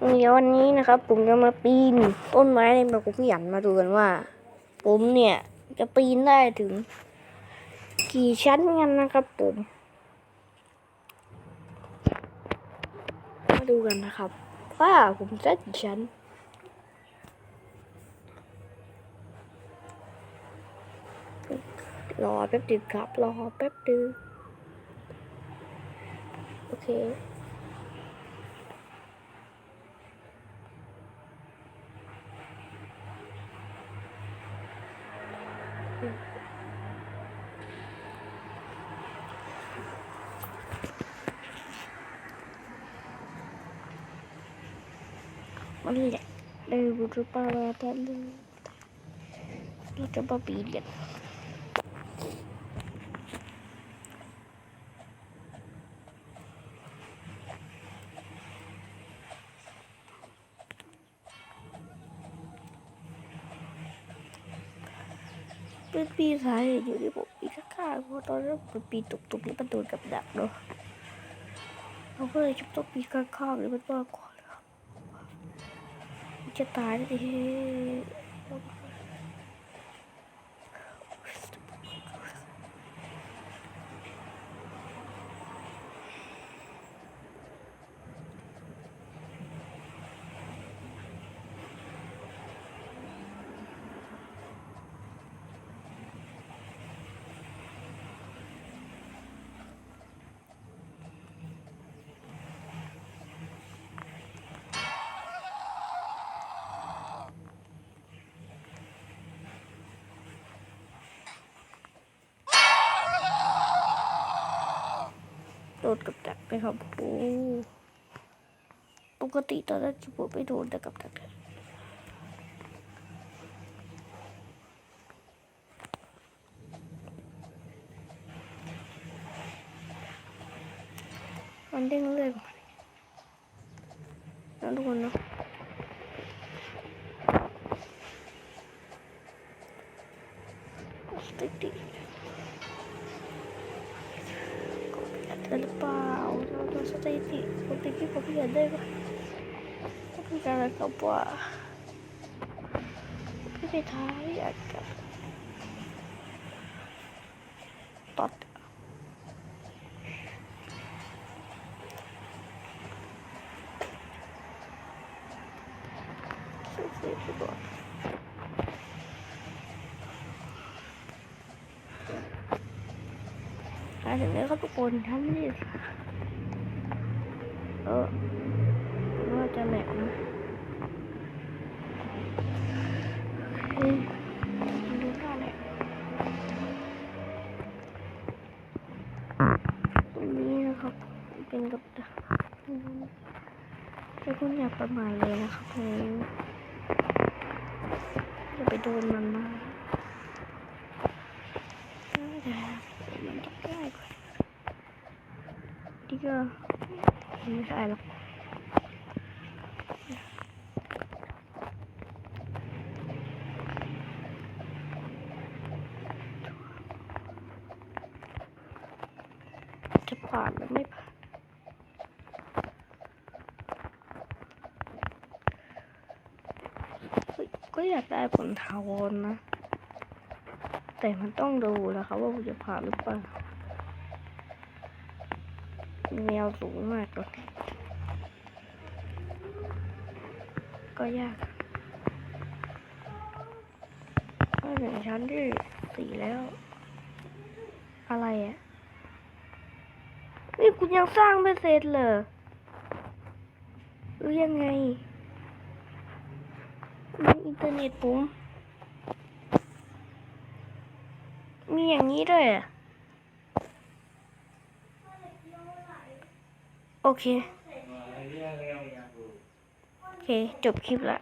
เดี๋ยววันนี้นะครับ ผมจะมาปีนต้นไม้ในแบบผมหยันมาดูกันว่า ผมเนี่ยจะปีนได้ถึง กี่ชั้นกันนะครับ ผม มาดูกันนะครับ ว่าผมจะกี่ชั้นรอแป๊บดึงครับรอแป๊บดึงโอเค มันแห เลยบุตรปาราทันเลยเราจะมาปีนกันเป็นปีสายอยู่ที่ผมปีข้างๆเพราะตอนนั้นผมปีตุกตรงนี้มันโดนกับดักเนาะเราก็เลยจะต้องปีข้างๆเลยมันมากกว่าจะตายแล้ดิ ดนกับดักไปครับโอ้ปกติตอนแรกจะผมไม่โดนแต่กับดักมันเด้งเลื่อยๆนะทุกคนเนาะติดติด ได้หรือเปล่าเราดูสถิติปกติที่ผมเห็นได้ปะก็เป็นการกับว่าพี่ไปท้ายอยากกับตัดสุดๆไปก่อน มาถึงแล้วครับทุกคนท่านนี่เออว่าจะแหลกนะดูท่าแหลกตรงนี้นะครับ เป็นกับดักแต่คุณอย่าประมาทเลยนะครับผมอย่าไปโดนมันมากได้มันต้องได้ก่อน นี่ก็ไม่ใช่หรอกจะผ่านหรือไม่ผ่านก็อยากได้ผลทาวรนะ แต่มันต้องดูแล้วครับว่าจะผ่านหรือเปล่า แนวสูงมากเลยก็ยากก็ถึงชั้นที่สี่แล้ว อะไรอะ นี่คุณยังสร้างไม่เสร็จเลยหรือยังไงในอินเทอร์เน็ตผมมีอย่างนี้ด้วยอะ โอเค โอเค จบคลิปละ